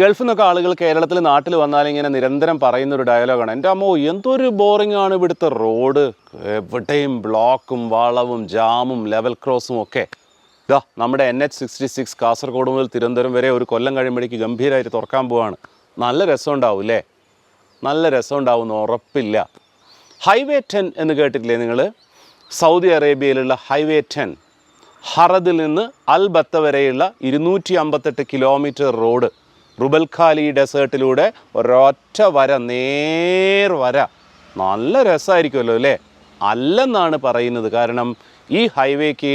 ഗൾഫിൽ നിന്നൊക്കെ ആളുകൾ കേരളത്തിൽ നാട്ടിൽ വന്നാൽ ഇങ്ങനെ നിരന്തരം പറയുന്ന ഒരു ഡയലോഗാണ് എന്റെ അമ്മോ എന്തൊരു ബോറിംഗ് ആണ് ഇവിടുത്തെ റോഡ് എവിടെയും ബ്ലോക്കും വളവും ജാമും ലെവൽ ക്രോസും ഒക്കെ. ഇതാ നമ്മുടെ N H sixty six Kasaragod മുതൽ തിരുവനന്തപുരം വരെ ഒരു കൊല്ലം കഴിയുമ്പോഴേക്ക് ഗംഭീരമായിട്ട് തുറക്കാൻ പോവാണ്. നല്ല രസമുണ്ടാവും അല്ലേ നല്ല രസമുണ്ടാവും എന്ന് ഉറപ്പില്ല. ഹൈവേ ടെൻ എന്ന് കേട്ടിട്ടില്ലേ നിങ്ങൾ സൗദി അറേബ്യയിലുള്ള ഹൈവേ ടെൻ ഹറദിൽ നിന്ന് അൽബത്ത വരെയുള്ള ഇരുന്നൂറ്റി അമ്പത്തെട്ട് കിലോമീറ്റർ റോഡ് റുബൽഖാലി ഡെസേർട്ടിലൂടെ ഒരൊറ്റ വര നേർവര നല്ല രസമായിരിക്കുമല്ലോ അല്ലേ? അല്ലെന്നാണ് പറയുന്നത്. കാരണം ഈ ഹൈവേക്ക്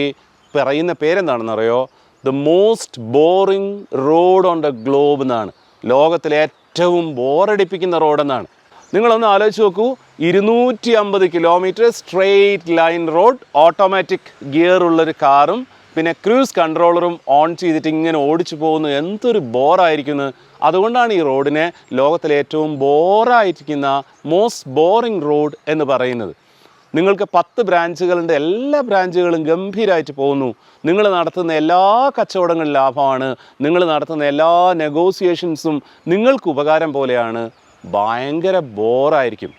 പറയുന്ന പേരെന്താണെന്നറിയോ? The most boring road on the globe എന്നാണ്. ലോകത്തിലെ ഏറ്റവും ബോറടിപ്പിക്കുന്ന റോഡെന്നാണ് നിങ്ങളൊന്ന് ആലോചിച്ച് നോക്കൂ. ഇരുന്നൂറ്റി അമ്പത് kilometre straight line road automatic gear ഉള്ളൊരു കാറും പിന്നെ ക്രൂസ് കൺട്രോളറും ഓൺ ചെയ്തിട്ട് ഇങ്ങനെ ഓടിച്ചു പോകുന്നു. എന്തൊരു ബോറായിരിക്കുന്നു അതുകൊണ്ടാണ് ഈ റോഡിനെ ലോകത്തിലെ ഏറ്റവും ബോറായിരിക്കുന്ന മോസ്റ്റ് ബോറിംഗ് റോഡ് എന്ന് പറയുന്നത്. നിങ്ങൾക്ക് പത്ത് ബ്രാഞ്ചുകളുണ്ട്. എല്ലാ ബ്രാഞ്ചുകളും ഗംഭീരമായിട്ട് പോകുന്നു. നിങ്ങൾ നടത്തുന്ന എല്ലാ കച്ചവടങ്ങളും ലാഭമാണ്. നിങ്ങൾ നടത്തുന്ന എല്ലാ നെഗോസിയേഷൻസും നിങ്ങൾക്ക് ഉപകാരം പോലെയാണ്. ഭയങ്കര ബോറായിരിക്കും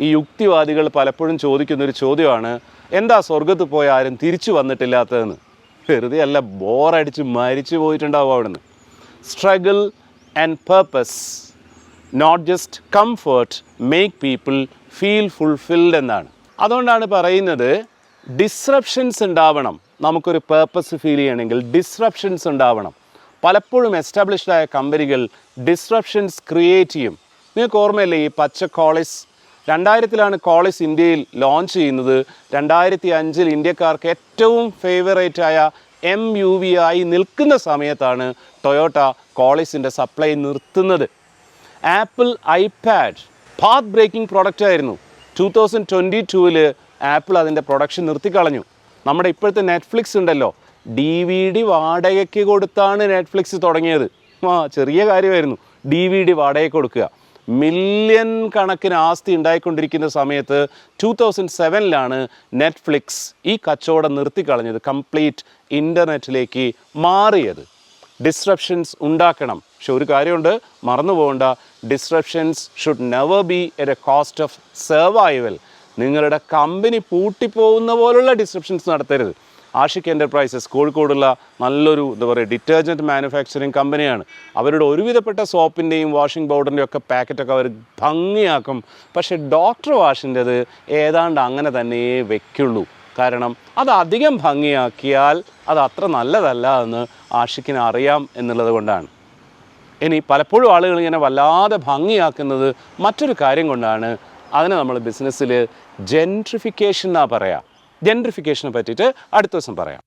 ഈ യുക്തിവാദികൾ പലപ്പോഴും ചോദിക്കുന്നൊരു ചോദ്യമാണ് എന്താ സ്വർഗത്ത് പോയ ആരും തിരിച്ചു വന്നിട്ടില്ലാത്തതെന്ന്? വെറുതെ അല്ല ബോറടിച്ച് മരിച്ചു പോയിട്ടുണ്ടാവും അവിടുന്ന്. Struggle and purpose not just comfort make people feel fulfilled എന്നാണ്. അതുകൊണ്ടാണ് പറയുന്നത് ഡിസ്റപ്ഷൻസ് ഉണ്ടാവണം. നമുക്കൊരു പേർപ്പസ് ഫീൽ ചെയ്യണമെങ്കിൽ ഡിസ്റപ്ഷൻസ് ഉണ്ടാവണം. പലപ്പോഴും എസ്റ്റാബ്ലിഷ്ഡ് ആയ കമ്പനികൾ ഡിസ്റപ്ഷൻസ് ക്രിയേറ്റ് ചെയ്യും. നിങ്ങൾക്ക് ഓർമ്മയില്ലേ ഈ പച്ച കോളിസ് രണ്ടായിരത്തിലാണ് കോളിസ് ഇന്ത്യയിൽ ലോഞ്ച് ചെയ്യുന്നത്. രണ്ടായിരത്തി അഞ്ചിൽ ഇന്ത്യക്കാർക്ക് ഏറ്റവും ഫേവറേറ്റ് ആയ എം യു വി ആയി നിൽക്കുന്ന സമയത്താണ് ടൊയോട്ട കോളിസിന്റെ സപ്ലൈ നിർത്തുന്നത്. Apple iPad path breaking product ആയിരുന്നു. ടു തൗസൻഡ് ട്വന്റി ടൂവിൽ ആപ്പിൾ അതിന്റെ പ്രൊഡക്ഷൻ നിർത്തിക്കളഞ്ഞു. നമ്മുടെ ഇപ്പോഴത്തെ നെറ്റ്ഫ്ലിക്സ് ഉണ്ടല്ലോ. ഡി വി ഡി വാടകയ്ക്ക് കൊടുത്താണ് നെറ്റ്ഫ്ലിക്സ് തുടങ്ങിയത്. ആ ചെറിയ കാര്യമായിരുന്നു. ഡി വി ഡി വാടകയ്ക്ക് കൊടുക്കുക. മില്യൺ കണക്കിന് ആസ്തി ഉണ്ടായിക്കൊണ്ടിരിക്കുന്ന സമയത്ത് ടൂ തൗസൻഡ് സെവനിലാണ് നെറ്റ്ഫ്ലിക്സ് ഈ കച്ചവടം നിർത്തിക്കളഞ്ഞത് കംപ്ലീറ്റ് ഇന്റർനെറ്റിലേക്ക് മാറിയത്. ഡിസ്ട്രപ്ഷൻസ് ഉണ്ടാക്കണം. പക്ഷെ ഒരു കാര്യമുണ്ട് മറന്നു പോകേണ്ട. Disruptions should never be at a cost of survival നിങ്ങളുടെ കമ്പനി പൂട്ടിപ്പോകുന്ന പോലുള്ള ഡിസ്ട്രപ്ഷൻസ് നടത്തരുത്. ആഷിക് എന്റർപ്രൈസസ് കോഴിക്കോടുള്ള നല്ലൊരു എന്താ പറയുക ഡിറ്റർജന്റ് മാനുഫാക്ചറിങ് കമ്പനിയാണ് അവരുടെ ഒരുവിധപ്പെട്ട സോപ്പിന്റെയും വാഷിംഗ് പൗഡറിന്റെയും ഒക്കെ പാക്കറ്റൊക്കെ അവർ ഭംഗിയാക്കും. പക്ഷേ ഡോക്ടർ വാഷിന്റെത് ഏതാണ്ട് അങ്ങനെ തന്നെ വെക്കുള്ളൂ. കാരണം അത് അധികം ഭംഗിയാക്കിയാൽ അത് അത്ര നല്ലതല്ല എന്ന് ആഷിക്കിന് അറിയാം എന്നുള്ളത് കൊണ്ടാണ്. ഇനി പലപ്പോഴും ആളുകൾ ഇങ്ങനെ വല്ലാതെ ഭംഗിയാക്കുന്നത് മറ്റൊരു കാര്യം കൊണ്ടാണ്. അതിനെ നമ്മൾ ബിസിനസ്സിൽ ജെൻട്രിഫിക്കേഷൻ എന്നാ പറയാം. ജെൻട്രിഫിക്കേഷനെ പറ്റിയിട്ട് അടുത്ത ദിവസം പറയാം.